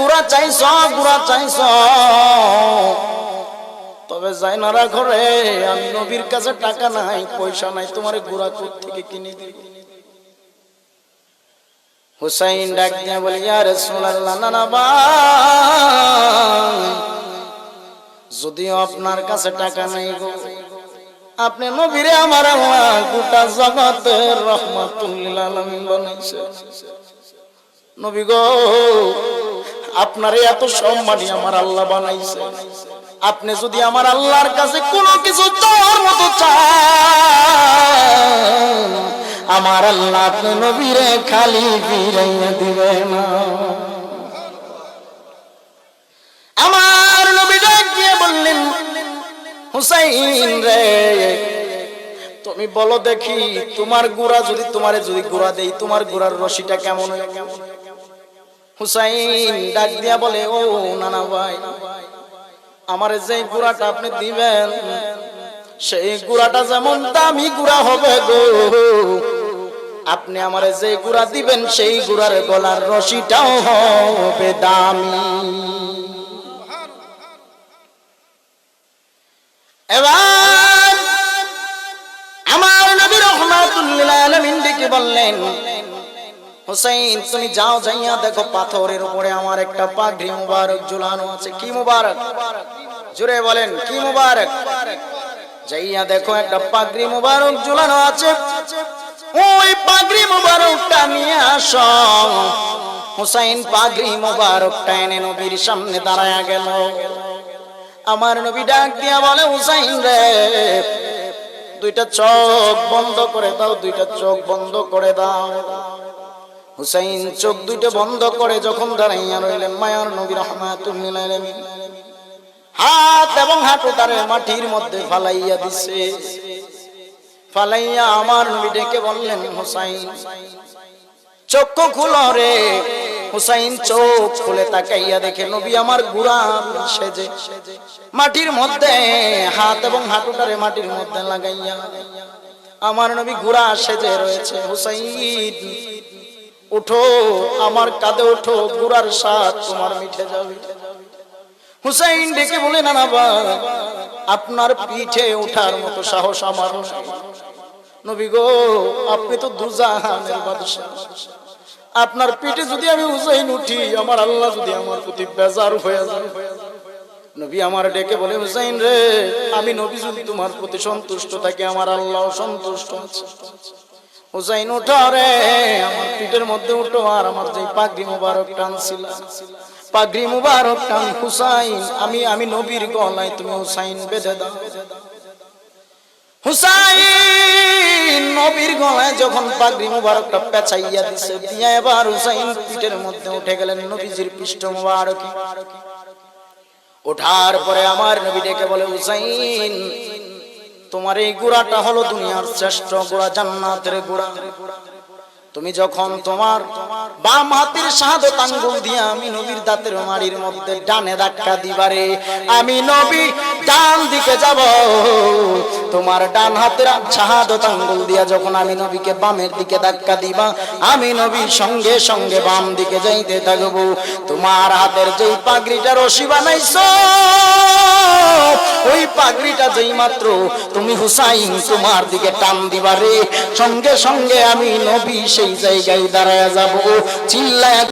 গুড়া চাইছ গুড়া চাইছ। তবে যাই নারা ঘরে, আমি নবীর কাছে টাকা নাই, পয়সা নাই, তোমার গুড়া থেকে কিনে দিব? হুসাইন ডাক দিয়া বলি ইয়া রাসূলুল্লাহ না না ভাই, যদিও আপনার কাছে টাকা নাই গো, আপনি নবীরে আমার আল্লাহ গোটা জগতের রহমাতুল্লিল আলামিন বানাইছে। নবী গো আপনার এত সম্মানই আমার আল্লাহ বানাইছে আপনি যদি আমার আল্লাহর কাছে কোনো কিছু চাওয়ার মতো চান, আমার আল্লাহ আপনি নবীরে খালি ফিরাইয়া দিবে না আমার নবী ডাক দিয়ে বললেন, হুসাইন রে, তুমি বলো দেখি, তোমার গুড়া যদি তোমারে যদি গুড়া দেই, তোমার গুড়ার রশিটা কেমন হয়? হুসাইন ডাক দিয়া বলে, ও নানা ভাই, আমার যে গুড়াটা আপনি দিবেন, সেই গুড়াটা যেমন দামি গুড়া হবে গো। আপনি আমার যে গুড়া দিবেন, সেই গুড়ার গলার রশিটাও হবে দামি। এবার আমার নবী রহমাতুল্লিল আলামিন ডেকে বললেন হুসাইন, তুমি যাও যাইয়া দেখো পাথরের উপরে আমার একটা পাগড়ি মুবারক, ঝুলানো আছে। কি মুবারক? জুড়ে বলেন, কি মুবারক? যাইয়া দেখো একটা পাগড়ি মুবারক, ঝুলানো আছে। ওই পাগড়ি মুবারকটা নিয়ে আসো। হুসাইন পাগড়ি মুবারকটা এনে নবীর সামনে দাঁড়ায়া গেল। আমার নবী ডাক দিয়া বলে, হুসাইন রে, দুইটা চোখ বন্ধ করে দাও, দুইটা চোখ বন্ধ করে দাও। হুসাইন চোখ দুইটা বন্ধ করে যখন দাঁড়াইয়া রইলেন, মায়ার নবী রহমাতুল্লিল হাত এবং হাঁটু তারে মাটির মধ্যে ফালাইয়া দিছে। ফালাইয়া আমার নবী ডেকে বললেন, হুসাইন চক্ষু খুলো রে। হুসাইন চোখ খুলে তাকাইয়া দেখে, নবী আমার গুড়া সেজে, মাটির মধ্যে হাত এবং হাঁটুটারে মাটির মধ্যে লাগাইয়া, আমার নবী গুড়া সেজে রয়েছে। হুসাইন উঠো, আমার কাঁধে উঠো, গুড়ার স্বাদ তোমার মিঠে যাবে। হুসাইন ডেকে বলে, না বা, আপনার পিঠে ওঠার মতো সাহস আমার নবী গো, আপনি তো দুজাহানের বাদশা আপনার পিঠে যদি আমি হুসাইন উঠি, আমার আল্লাহ যদি আমার প্রতি বেজার হয়ে যায়। নবী আমার ডেকে বলে, হুসাইন রে, আমি নবী যদি তোমার প্রতি সন্তুষ্ট থাকি, আমার আল্লাহ সন্তুষ্ট আছে। হুসাইন উঠো রে আমার পিঠের মধ্যে উঠো আর আমার যে পাগড়ি মুবারক টানছিল পাগড়ি মুবারক টান, হুসাইন, আমি আমি নবীর গলায় তুমি হুসাইন বেঁধে দাও। হুসাইন নবীর গলায় যখন পাগড়ি মুবারকটা পেঁচাইয়া দিছে, দিয়া এবার হুসাইন পিঠের মধ্যে উঠে গেলেন নবীজির পৃষ্ঠ মুবারক। ওঠার পরে আমার নবী ডেকে বলে, হুসাইন তোমার এই গুড়াটা হলো দুনিয়ার শ্রেষ্ঠ গুড়া জান্নাতের গুড়া। তুমি যখন তোমার বাম হাতের শাহাদত আঙ্গুল দিয়ে আমি নবীর দাঁতের মাড়ির মধ্যে ডানে ধাক্কা দিবারে আমি নবী ডান দিকে যাব। তোমার ডান হাতের শাহাদত আঙ্গুল দিয়া যখন আমি নবীকে বামের দিকে ধাক্কা দিবা, আমি নবী সঙ্গে সঙ্গে বাম দিকে যাইতে থাকব। তোমার হাতের যেই পাগড়িটা রশি বানাইছো, ওই পাগড়িটা যেই মাত্র তুমি হুসাইন তোমার দিকে টান দিবারে সঙ্গে সঙ্গে আমি নবী সেই জায়গায় দাঁড়ায় যাব। চিল্লায়